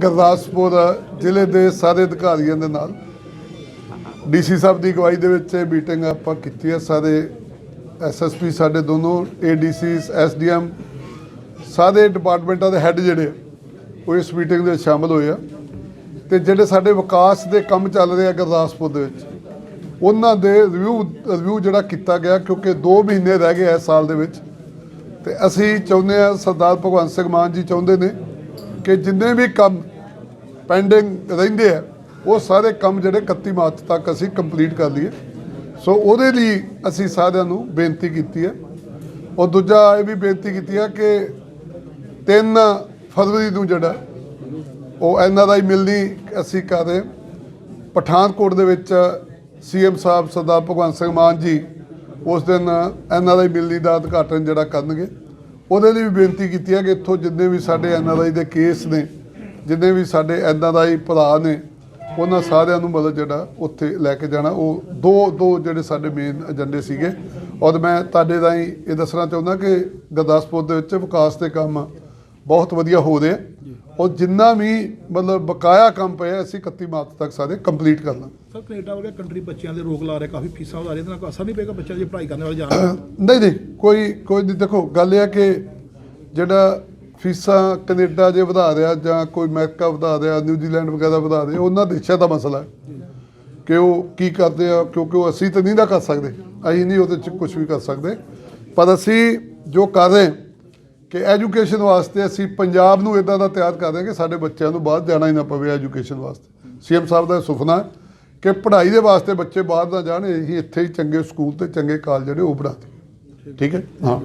ਗੁਰਦਾਸਪੁਰ ਜ਼ਿਲ੍ਹੇ ਦੇ ਸਾਰੇ ਅਧਿਕਾਰੀਆਂ ਦੇ ਨਾਲ। ਡੀਸੀ ਸਾਹਿਬ ਦੀ ਅਗਵਾਈ ਦੇ ਵਿੱਚ ਇਹ ਮੀਟਿੰਗ ਆਪਾਂ ਕੀਤੀ ਹੈ। ਸਾਰੇ ਐਸਐਸਪੀ ਸਾਡੇ ਦੋਨੋਂ ਏਡੀਸੀਸ ਐਸਡੀਐਮ ਸਾਰੇ ਡਿਪਾਰਟਮੈਂਟਾਂ ਦੇ ਹੈੱਡ ਜਿਹੜੇ ਆ, ਉਹ ਇਸ ਮੀਟਿੰਗ ਦੇ ਵਿੱਚ ਸ਼ਾਮਲ ਹੋਏ ਆ। ਤੇ ਜਿਹੜੇ ਸਾਡੇ ਵਿਕਾਸ ਦੇ ਕੰਮ ਚੱਲ ਰਹੇ ਆ ਗੁਰਦਾਸਪੁਰ ਦੇ ਵਿੱਚ ਉਹਨਾਂ ਦੇ ਰਿਵਿਊ ਰਿਵਿਊ ਜਿਹੜਾ ਕੀਤਾ ਗਿਆ ਕਿਉਂਕਿ 2 ਮਹੀਨੇ ਰਹਿ ਗਏ ਇਸ ਸਾਲ ਦੇ ਵਿੱਚ। ਤੇ ਅਸੀਂ ਚਾਹੁੰਦੇ ਆ ਸਰਦਾਰ ਭਗਵੰਤ ਸਿੰਘ ਮਾਨ ਜੀ ਚਾਹੁੰਦੇ ਨੇ ਕਿ ਜਿੰਨੇ ਵੀ ਕੰਮ ਪੈਂਡਿੰਗ ਰਹਿੰਦੇ ਆ, ਉਹ ਸਾਰੇ ਕੰਮ ਜਿਹੜੇ 31 ਮਾਰਚ ਤੱਕ ਅਸੀਂ ਕੰਪਲੀਟ ਕਰ ਲਈਏ। ਸੋ ਉਹਦੇ ਲਈ ਅਸੀਂ ਸਾਰਿਆਂ ਨੂੰ ਬੇਨਤੀ ਕੀਤੀ ਹੈ। ਔਰ ਦੂਜਾ ਇਹ ਵੀ ਬੇਨਤੀ ਕੀਤੀ ਹੈ ਕਿ 3 ਫਰਵਰੀ ਨੂੰ ਜਿਹੜਾ, ਉਹ ਐਨਆਰਆਈ ਮਿਲਣੀ ਅਸੀਂ ਕਰ ਰਹੇ ਪਠਾਨਕੋਟ ਦੇ ਵਿੱਚ ਸੀਐਮ ਸਾਹਿਬ ਸਰਦਾਰ ਭਗਵੰਤ ਸਿੰਘ ਮਾਨ ਜੀ ਉਸ ਦਿਨ ਐਨਆਰਆਈ ਮਿਲਣੀ ਦਾ ਉਦਘਾਟਨ ਜਿਹੜਾ ਕਰਨਗੇ। ਉਹਨਾਂ ਦੀ ਵੀ ਬੇਨਤੀ ਕੀਤੀ ਹੈ ਕਿ ਇੱਥੋਂ ਜਿੰਨੇ ਵੀ ਸਾਡੇ ਐਨਆਰਆਈ ਦੇ ਕੇਸ ਨੇ, ਜਿੰਨੇ ਵੀ ਸਾਡੇ ਐਨਆਰਆਈ ਭਰਾ ਨੇ, ਉਹਨਾਂ ਸਾਰਿਆਂ ਨੂੰ ਮਤਲਬ ਜਿਹੜਾ ਉੱਥੇ ਲੈ ਕੇ ਜਾਣਾ। ਉਹ ਦੋ ਦੋ ਜਿਹੜੇ ਸਾਡੇ ਮੇਨ ਏਜੰਡੇ ਸੀਗੇ। ਔਰ ਮੈਂ ਤੁਹਾਡੇ ਰਾਹੀਂ ਇਹ ਦੱਸਣਾ ਚਾਹੁੰਦਾ ਕਿ ਗੁਰਦਾਸਪੁਰ ਦੇ ਵਿੱਚ ਵਿਕਾਸ ਦੇ ਕੰਮ ਬਹੁਤ ਵਧੀਆ ਹੋ ਰਹੇ ਔਰ ਜਿੰਨਾ ਵੀ ਮਤਲਬ ਬਕਾਇਆ ਕੰਮ ਪਿਆ ਅਸੀਂ 31 ਮਾਰਚ ਤੱਕ ਸਾਰੇ ਕੰਪਲੀਟ ਕਰ ਲਾਂਗੇ। ਸਰ ਕੈਨੇਡਾ ਵਰਗੇ ਕੰਟਰੀ ਬੱਚਿਆਂ ਦੇ ਰੋਕ ਲਾ ਰਹੇ ਕਾਫੀ ਫੀਸਾਂ ਵਧਾ ਰਹੇ ਇਹਦੇ ਨਾਲ ਕੋਈ ਅਸਰ ਨਹੀਂ ਪਏਗਾ ਬੱਚਿਆਂ ਦੀ ਪੜ੍ਹਾਈ ਕਰਨ ਵਾਲੇ ਜਾਣ ਨਹੀਂ ਨਹੀਂ ਕੋਈ ਕੋਈ ਨਹੀਂ ਦੇਖੋ ਗੱਲ ਇਹ ਹੈ ਕਿ ਜਿਹੜਾ ਫੀਸਾਂ ਕੈਨੇਡਾ ਜੇ ਵਧਾ ਰਿਹਾ ਜਾਂ ਕੋਈ ਅਮਰੀਕਾ ਵਧਾ ਰਿਹਾ ਨਿਊਜ਼ੀਲੈਂਡ ਵਗੈਰਾ ਵਧਾ ਰਿਹਾ ਉਹਨਾਂ ਦੇਸ਼ਾਂ ਦਾ ਮਸਲਾ ਹੈ ਕਿ ਉਹ ਕੀ ਕਰਦੇ ਆ ਕਿਉਂਕਿ ਉਹ ਅਸੀਂ ਤਾਂ ਨਹੀਂ ਨਾ ਕਰ ਸਕਦੇ ਅਸੀਂ ਨਹੀਂ ਉਹਦੇ ਚ ਕੁਝ ਵੀ ਕਰ ਸਕਦੇ। ਪਰ ਅਸੀਂ ਜੋ ਕਰ ਰਹੇ ਕਿ ਐਜੂਕੇਸ਼ਨ ਵਾਸਤੇ ਅਸੀਂ ਪੰਜਾਬ ਨੂੰ ਇਦਾਂ ਦਾ ਤਿਆਰ ਕਰ ਰਹੇ ਹਾਂ ਕਿ ਸਾਡੇ ਬੱਚਿਆਂ ਨੂੰ ਬਾਹਰ ਜਾਣਾ ਹੀ ਨਾ ਪਵੇ ਐਜੂਕੇਸ਼ਨ ਵਾਸਤੇ। ਸੀਐਮ ਸਾਹਿਬ ਦਾ ਇਹ ਸੁਪਨਾ ਕਿ ਪੜ੍ਹਾਈ ਦੇ ਵਾਸਤੇ ਬੱਚੇ ਬਾਹਰ ਨਾ ਜਾਣ ਅਸੀਂ ਇੱਥੇ ਹੀ ਚੰਗੇ ਸਕੂਲ ਤੇ ਚੰਗੇ ਕਾਲਜ ਜਿਹੜੇ ਉਹ ਬਣਾ ਦੇ ਠੀਕ ਹੈ? ਹਾਂ।